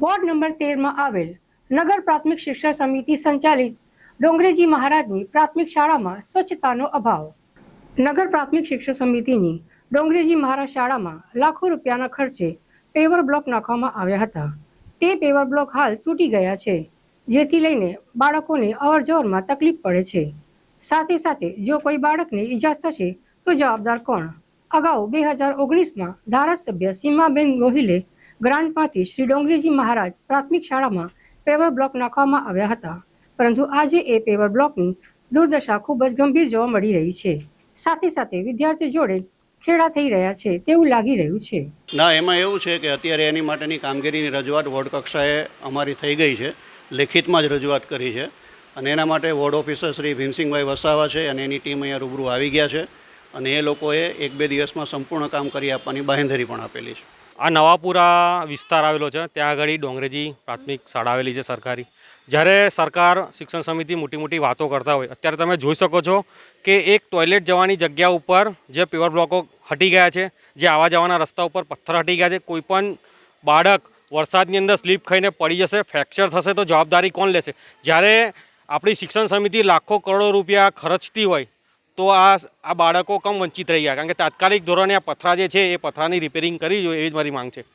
Ward number તેરમાં આવેલ નગર પ્રાથમિક શિક્ષણ સમિતિ સંચાલિત ડોંગરેજી મહારાજની પ્રાથમિક શાળામાં સ્વચ્છતાનો અભાવ. નગર પ્રાથમિક શિક્ષણ સમિતિની ડોંગરેજી મહારાજ શાળામાં લાખો રૂપિયાના ખર્ચે પેવર બ્લોક નાખવામાં આવ્યા હતા. તે પેવર બ્લોક હાલ તૂટી ગયા છે, જેથી લઈને બાળકોને અવરજવરમાં તકલીફ પડે છે. સાથે સાથે જો કોઈ બાળકને ઈજા થશે, તો જવાબદાર કોણ? અગાઉ બે હજાર ઓગણીસમાં ધારાસભ્ય સીમાબેન ગોહિલે ગ્રાન્ટમાંથી શ્રી ડોંગરીજી મહારાજ પ્રાથમિક શાળામાં પેવર બ્લોક નાખવામાં આવ્યા હતા. પરંતુ આજે એ પેવર બ્લોકની દુર્દશા ખૂબ જ ગંભીર જોવા મળી રહી છે. સાથે સાથે વિદ્યાર્થી જોડે છેડા થઈ રહ્યા છે તેવું લાગી રહ્યું છે. ના, એમાં એવું છે કે અત્યારે એની માટેની કામગીરીની રજૂઆત વોર્ડ કક્ષાએ અમારી થઈ ગઈ છે. લેખિતમાં જ રજૂઆત કરી છે. અને એના માટે વોર્ડ ઓફિસર શ્રી ભીમસિંહભાઈ વસાવા છે અને એની ટીમ અહીંયા રૂબરૂ આવી ગયા છે. અને એ લોકોએ એક બે દિવસમાં સંપૂર્ણ કામ કરી આપવાની બાંહેધરી પણ આપેલી છે. આ નવાપુરા વિસ્તાર આવેલો છે. ત્યાં આગળ ડોંગરેજી પ્રાથમિક શાળા આવેલી છે સરકારી. જ્યારે સરકાર શિક્ષણ સમિતિ મોટી મોટી વાતો કરતા હોય, અત્યારે તમે જોઈ શકો છો કે એક ટોયલેટ જવાની જગ્યા ઉપર જે પેવર બ્લોકો હટી ગયા છે, જે આવા જવાના રસ્તા ઉપર પથ્થર હટી ગયા છે કોઈપણ બાળક વરસાદની અંદર સ્લીપ ખાઈને પડી જશે, ફ્રેક્ચર થશે તો જવાબદારી કોણ લેશે? જ્યારે આપણી શિક્ષણ સમિતિ લાખો કરોડો રૂપિયા ખર્ચતી હોય તો આ આ બાળકો કમ વંચિત રહી ગયા. કારણ કે તાત્કાલિક ધોરણે આ પથરા જે છે એ પથરાની રિપેરિંગ કરી જોઈએ એવી જ મારી માંગ છે.